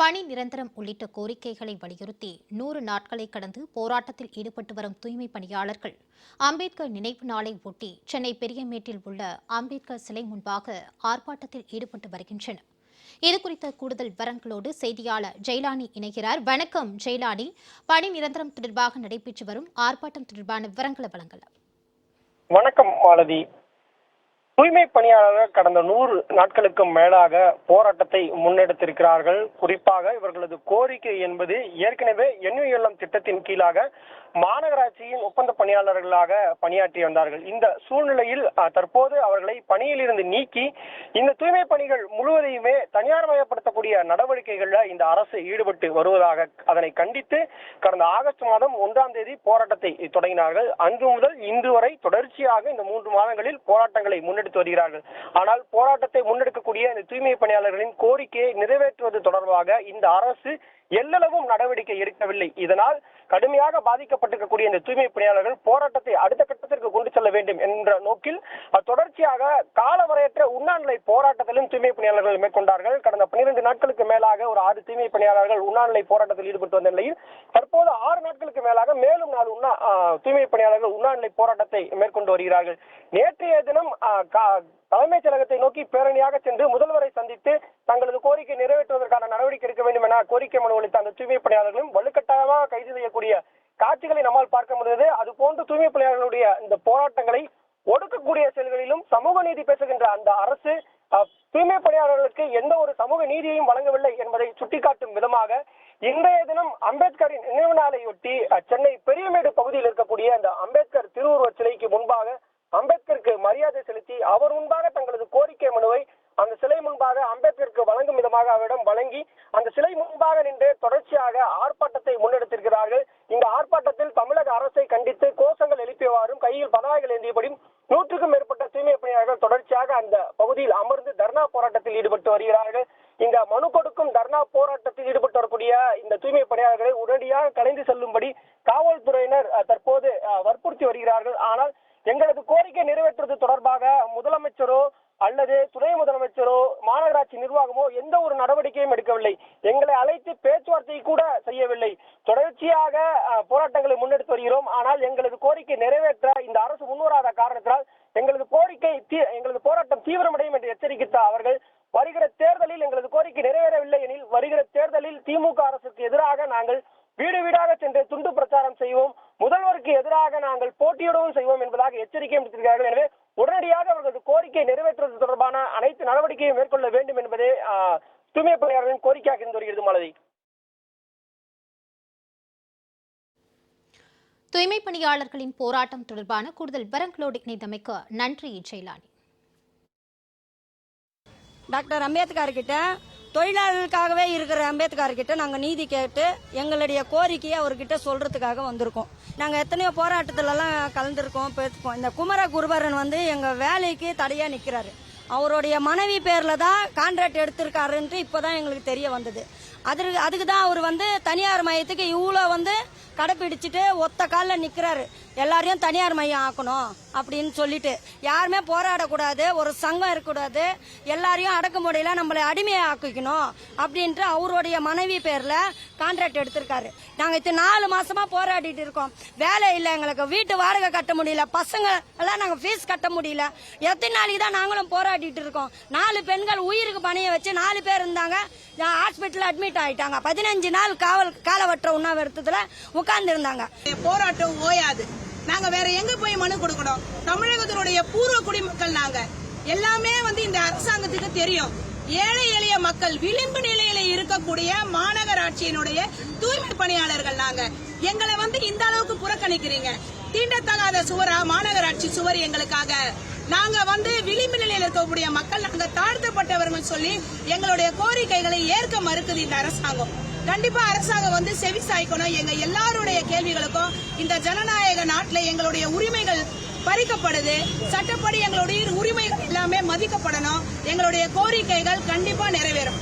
பணி நிரந்தரம் உள்ளிட்ட கோரிக்கைகளை வலியுறுத்தி நூறு நாட்களை கடந்து போராட்டத்தில் ஈடுபட்டு வரும் தூய்மை பணியாளர்கள் அம்பேத்கர் நினைவு நாளை ஒட்டி சென்னை பெரியமேட்டில் உள்ள அம்பேத்கர் சிலை முன்பாக ஆர்ப்பாட்டத்தில் ஈடுபட்டு வருகின்றனர். இதுகுறித்த கூடுதல் விவரங்களோடு செய்தியாளர் ஜெயலானி இணைகிறார். வணக்கம் ஜெயலானி. பணி நிரந்தரம் தொடர்பாக நடைபெற்று வரும் ஆர்ப்பாட்டம் தொடர்பான விவரங்களை வழங்கலாம். வணக்கம் மாலதி. தூய்மை பணியாளர்கள் கடந்த நூறு நாட்களுக்கு மேலாக போராட்டத்தை முன்னெடுத்திருக்கிறார்கள். குறிப்பாக இவர்களது கோரிக்கை என்பது ஏற்கனவே எண்ணுயல்லம் திட்டத்தின் கீழாக மாநகராட்சியின் ஒப்பந்த பணியாளர்களாக பணியாற்றி வந்தார்கள். இந்த சூழ்நிலையில் தற்போது அவர்களை பணியில் இருந்து நீக்கி இந்த தூய்மை பணிகள் முழுவதையுமே தனியார் மயப்படுத்தக்கூடிய நடவடிக்கைகளில் இந்த அரசு ஈடுபட்டு வருவதாக அதனை கண்டித்து கடந்த ஆகஸ்ட் மாதம் ஒன்றாம் தேதி போராட்டத்தை தொடங்கினார்கள். அன்று முதல் இன்று வரை தொடர்ச்சியாக இந்த மூன்று மாதங்களில் போராட்டங்களை முன்னெடுத்து வருகிறார்கள். ஆனால் போராட்டத்தை முன்னெடுக்கக்கூடிய இந்த தூய்மை பணியாளர்களின் கோரிக்கையை நிறைவேற்றுவது தொடர்பாக இந்த அரசு எல்லளவும் நடவடிக்கை எடுக்கவில்லை. இதனால் கடுமையாக பாதிக்கப்பட்டிருக்கக்கூடிய இந்த தூய்மை பணியாளர்கள் போராட்டத்தை அடுத்த கட்டத்திற்கு கொண்டு செல்ல வேண்டும் என்ற நோக்கில் தொடர்ச்சியாக காலவரையற்ற உண்ணாநிலை போராட்டத்திலும் தூய்மை பணியாளர்கள் மேற்கொண்டார்கள். கடந்த பன்னிரண்டு நாட்களுக்கு மேலாக ஒரு ஆறு தூய்மை பணியாளர்கள் உண்ணாநிலை போராட்டத்தில் ஈடுபட்டு வந்த நிலையில் தற்போது ஆறு நாட்களுக்கு மேலாக மேலும் நாலு உண்ணா தூய்மை பணியாளர்கள் உண்ணாநிலை போராட்டத்தை மேற்கொண்டு வருகிறார்கள். நேற்றைய தினம் தலைமைச் செயலகத்தை நோக்கி பேரணியாக சென்று முதல்வரை சந்தித்து தங்களது கோரிக்கை நிறைவேற்றுவதற்கான நடவடிக்கை எடுக்க வேண்டும் என கோரிக்கை மனு அளித்த அந்த தூய்மை பணியாளர்களும் வலுக்கட்டாயமாக கைது செய்யக்கூடிய காட்சிகளை நம்மால் பார்க்க முடிந்தது. அது போன்று தூய்மை பணியாளர்களுடைய இந்த போராட்டங்களை ஒடுக்கக்கூடிய செயல்களிலும் சமூக நீதி பேசுகின்ற அந்த அரசு தூய்மை பணியாளர்களுக்கு எந்த ஒரு சமூக நீதியையும் வழங்கவில்லை என்பதை சுட்டிக்காட்டும் விதமாக இன்றைய தினம் அம்பேத்கரின் நினைவு நாளையொட்டி சென்னை பெரியமேடு பகுதியில் இருக்கக்கூடிய அந்த அம்பேத்கர் திருவுருவச் சிலைக்கு முன்பாக அம்பேத்கருக்கு மரியாதை செலுத்தி அவர் முன்பாக தங்களது கோரிக்கை மனுவை அந்த சிலை முன்பாக அம்பேத்கருக்கு வழங்கும் விதமாக அவரிடம் வழங்கி அந்த சிலை முன்பாக நின்று தொடர்ச்சியாக ஆர்ப்பாட்டத்தை முன்னெடுத்திருக்கிறார்கள். இந்த ஆர்ப்பாட்டத்தில் தமிழக அரசை கண்டித்து கோஷங்கள் எழுப்பியவாறும் கையில் பதாகைகள் ஏந்தியபடியும் நூற்றுக்கும் மேற்பட்ட தூய்மை பணியாளர்கள் தொடர்ச்சியாக அந்த பகுதியில் அமர்ந்து தர்ணா போராட்டத்தில் ஈடுபட்டு வருகிறார்கள். இந்த மனு கொடுக்கும் தர்ணா போராட்டத்தில் ஈடுபட்டு வரக்கூடிய இந்த தூய்மை பணியாளர்களை உடனடியாக கலைந்து செல்லும்படி காவல்துறையினர் தற்போது வற்புறுத்தி வருகிறார்கள். ஆனால் எங்களது கோரிக்கை நிறைவேற்றுவது தொடர்பாக முதலமைச்சரோ அல்லது துணை முதலமைச்சரோ மாநகராட்சி நிர்வாகமோ எந்த ஒரு நடவடிக்கையும் எடுக்கவில்லை. எங்களை அழைத்து பேச்சுவார்த்தை கூட செய்யவில்லை. தொடர்ச்சியாக போராட்டங்களை முன்னெடுத்து வருகிறோம். ஆனால் எங்களது கோரிக்கை நிறைவேற்ற இந்த அரசு முன்வராத காரணத்தினால் எங்களது கோரிக்கை எங்களது போராட்டம் தீவிரமடையும் என்று எச்சரித்த அவர்கள் வருகிற தேர்தலில் எங்களது கோரிக்கை நிறைவேறவில்லை எனில் வருகிற தேர்தலில் திமுக அரசுக்கு எதிராக நாங்கள் வீடு வீடாக சென்று துண்டு பிரச்சாரம் செய்வோம். முதல்வருக்கு எதிராக நாங்கள் போட்டியிடவும் செய்வோம் என்பதாக எச்சரிக்கை விடுத்திருக்கிறார்கள். எனவே உடனடியாக கோரிக்கை நிறைவேற்றுவது தொடர்பான அனைத்து நடவடிக்கையும் மேற்கொள்ள வேண்டும் என்பதே தூய்மை பணியாளர்களின் கோரிக்கையாக இருந்து வருகிறது மாலதி. தூய்மை பணியாளர்களின் போராட்டம் தொடர்பான கூடுதல் விவரங்களோடு இணைந்தமைக்கு நன்றி ஜெயலானி டாக்டர் அம்பேத்கர் கிட்ட தொழிலாளர்களுக்காகவே இருக்கிற அம்பேத்கர் கிட்ட நாங்கள் நீதி கேட்டு எங்களுடைய கோரிக்கையை அவர்கிட்ட சொல்றதுக்காக வந்திருக்கோம். நாங்கள் எத்தனையோ போராட்டத்திலலாம் கலந்துருக்கோம் பேசுப்போம். இந்த குமர குருபரன் வந்து எங்கள் வேலைக்கு தடையாக நிற்கிறாரு அவருடைய மனைவி பேரில் தான் கான்ட்ராக்ட் எடுத்திருக்காருன்ட்டு இப்போ தான் எங்களுக்கு தெரிய வந்தது. அதுக்கு அதுக்கு தான் அவர் வந்து தனியார் மையத்துக்கு இவ்வளோ வந்து கடைப்பிடிச்சிட்டு ஒத்த காலில் நிற்கிறாரு எல்லாரையும் தனியார் மையம் ஆக்கணும் அப்படின்னு சொல்லிட்டு. யாருமே போராடக்கூடாது ஒரு சங்கம் இருக்கக்கூடாது. எல்லாரையும் அடக்குமுறையில் நம்மளை அடிமையை ஆக்கிக்கணும் அப்படின்ட்டு அவருடைய மனைவி பேரில் கான்ட்ராக்ட் எடுத்திருக்காரு. நாங்கள் இத்தனை நாலு மாதமாக போராடிட்டு இருக்கோம். வேலை இல்லை எங்களுக்கு. வீட்டு வாடகை கட்ட முடியல. பசங்க எல்லாம் நாங்கள் ஃபீஸ் கட்ட முடியல. எத்தனை நாளைக்கு தான் நாங்களும் போராடிட்டு இருக்கோம். நாலு பெண்கள் உயிருக்கு பணியை வச்சு நாலு பேர் இருந்தாங்க. ஹாஸ்பிட்டலில் அட்மிட் ஆகிட்டாங்க பதினஞ்சு நாள் காவல் காலவற்ற உண்ணாவிரதத்தில் உட்கார்ந்து இருந்தாங்க போராட்டம் ஓயாது. நாங்க வேற எங்க போய் மனு கொடுக்கணும்? தமிழகத்தினுடைய பூர்வ குடிமக்கள் நாங்க. எல்லாமே வந்து இந்த அரசாங்கத்துக்கு தெரியும். ஏழை எளிய மக்கள் விளிம்பு நிலையில இருக்கக்கூடிய மாநகராட்சியினுடைய தூய்மை பணியாளர்கள் நாங்க. எங்களை வந்து இந்த அளவுக்கு புறக்கணிக்கிறீங்க. தீண்டத்தகாத சுவரா மாநகராட்சி சுவர் எங்களுக்காக. நாங்க வந்து விளிம்பு நிலையில் இருக்கக்கூடிய மக்கள் நாங்க தாழ்த்தப்பட்டவர்கள் சொல்லி எங்களுடைய கோரிக்கைகளை ஏற்க மறுக்குது இந்த அரசாங்கம். கண்டிப்பா அரசாங்கம் வந்து செவி சாய்க்கணும். எங்க எல்லாருடைய கேள்விகளுக்கும் இந்த ஜனநாயக நாட்டுல எங்களுடைய உரிமைகள் பறிக்கப்படுது. சட்டப்படி எங்களுடைய உரிமைகள் எல்லாமே மதிக்கப்படணும். எங்களுடைய கோரிக்கைகள் கண்டிப்பா நிறைவேறும்